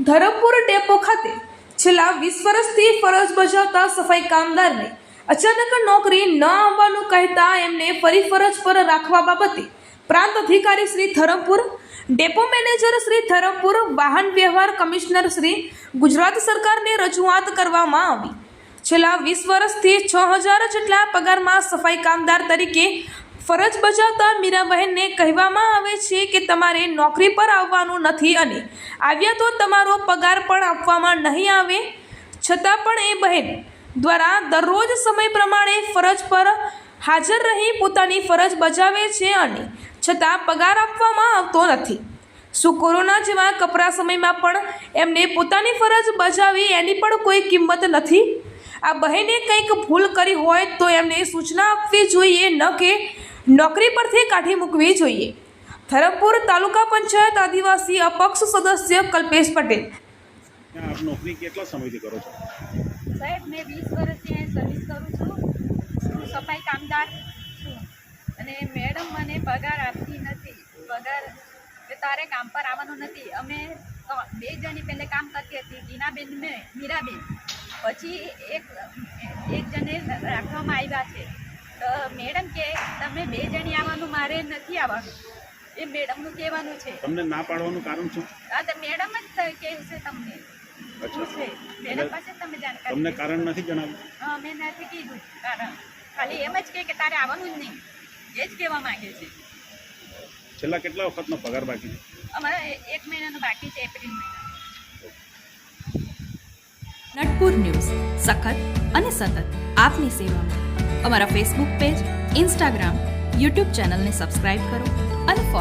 Dharampur depot ખાતે છેલ્લા વીસ વર્ષથી ફરજ બજાવતા સફાઈ કામદારને અચાનક નોકરી ન આવવાનું કહેતા એમને ફરી ફરજ પર રાખવા બાબતે પ્રાંત અધિકારી શ્રી ધરમપુર, ડેપો મેનેજર શ્રી ધરમપુર, વાહન વ્યવહાર કમિશનર શ્રી ગુજરાત સરકારને રજૂઆત કરવામાં આવી. છેલ્લા વીસ વર્ષથી છ હજાર જેટલા પગારમાં સફાઈ કામદાર તરીકે ફરજ બજાવતા મીરાબહેનને કહેવામાં આવે છે કે તમારે નોકરી પર આવવાનું નથી અને આવ્યા તો તમારો પગાર પણ આપવામાં નહીં આવે. છતાં પણ એ બહેન દ્વારા દરરોજ સમય પ્રમાણે ફરજ પર હાજર રહી પોતાની ફરજ બજાવે છે અને છતાં પગાર આપવામાં આવતો નથી. શું કોરોના જેવા કપરા સમયમાં પણ એમને પોતાની ફરજ બજાવી એની પણ કોઈ કિંમત નથી? આ બહેને કંઈક ભૂલ કરી હોય તો એમને સૂચના આપવી જોઈએ ન કે નોકરી પરથી કાઢી મૂકવી જોઈએ. ધરમપુર તાલુકા પંચાયત આદિવાસી અપક્ષ સદસ્ય કલ્પેશ પટેલ. આપ નોકરી કેટલા સમયથી કરો છો? સાહેબ મેં વીસ વર્ષથી અહીં સર્વિસ કરું છું. હું સફાઈ કામદાર છું. અને મેડમ મને પગાર આપતી નથી. પગાર કે તારે કામ પર આવવાનું નથી. અમે બે જણી પહેલે કામ કરતી હતી ગીનાબેન મેં મીરાબેન. પછી એક એક જણે રાખવામાં આવ્યા છે. તો મેડમ કે તમે બે જણી આવવાનું મારે નથી આવવાનું. એ મેડમનું કહેવાનું છે. તમને ના પાડવાનું કારણ શું? આ તો મેડમ જ થ- કહેશે તમને. અચ્છા. મેડમ પાસે તમે જાણકારી તમને કારણ નથી જણાવ્યું? હા, મેં નથી કીધું કારણ. ખાલી એમ જ કહે કે તારે આવવાનું જ નહીં. એ જ કહેવા માંગે છે. છેલ્લા કેટલા વખતનો પગાર બાકી છે? અમારે એક મહિનાનો બાકી છે એપ્રિલ મહિના. નટપુર ન્યૂઝ. સખત અને સતત આપની સેવામાં. અમારા ફેસબુક પેજ ઇન્સ્ટાગ્રામ યુટ્યુબ ચેનલને સબસ્ક્રાઇબ કરો અને ફોલો